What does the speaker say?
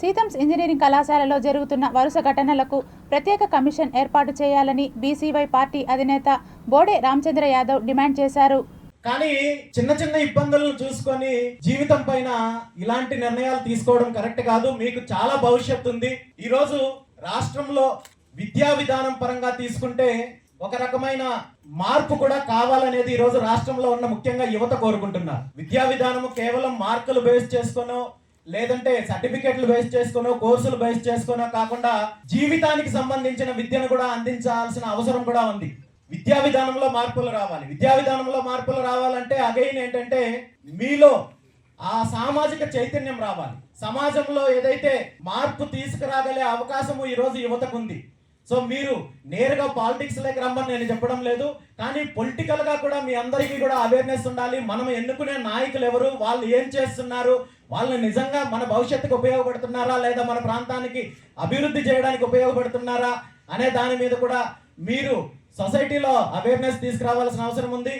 SITAMS engineering కళాశాలలో జరుగుతున్న వరుస ఘటనలకు ప్రత్యేక కమిషన్ ఏర్పాటు చేయాలని బీసీవై పార్టీ అధినేత బోడే రామచంద్ర యాదవ్ డిమాండ్ చేశారు. కానీ చిన్న చిన్న ఇబ్బందులను చూసుకొని జీవితం పైన ఇలాంటి నిర్ణయాలు తీసుకోవడం కరెక్ట్ కాదు. మీకు చాలా భవిష్యత్తు ఉంది. ఈరోజు రాష్ట్రంలో విద్యా విధానం పరంగా తీసుకుంటే ఒక రకమైన మార్పు కూడా కావాలనేది ఈరోజు రాష్ట్రంలో ఉన్న ముఖ్యంగా యువత కోరుకుంటున్నారు. విద్యా విధానము కేవలం మార్కులు బేస్ చేసుకునో లేదంటే సర్టిఫికెట్లు బేస్ చేసుకునో కోర్సులు బేస్ చేసుకునో కాకుండా జీవితానికి సంబంధించిన విద్యను కూడా అందించాల్సిన అవసరం కూడా ఉంది. విద్యా విధానంలో మార్పులు రావాలి. విద్యా విధానంలో మార్పులు రావాలంటే అగైన్ ఏంటంటే మీలో ఆ సామాజిక చైతన్యం రావాలి. సమాజంలో ఏదైతే మార్పు తీసుకురాగలే అవకాశము ఈరోజు యువతకు ఉంది సో మీరు నేరుగా పాలిటిక్స్లోకి రమ్మని నేను చెప్పడం లేదు. కానీ పొలిటికల్గా కూడా మీ అందరికీ కూడా అవేర్నెస్ ఉండాలి. మనం ఎన్నుకునే నాయకులు ఎవరు? వాళ్ళు ఏం చేస్తున్నారు? వాళ్ళు నిజంగా మన భవిష్యత్తుకు ఉపయోగపడుతున్నారా లేదా మన ప్రాంతానికి అభివృద్ధి చేయడానికి ఉపయోగపడుతున్నారా అనే దాని మీద కూడా మీరు సొసైటీలో అవేర్నెస్ తీసుకురావాల్సిన అవసరం ఉంది.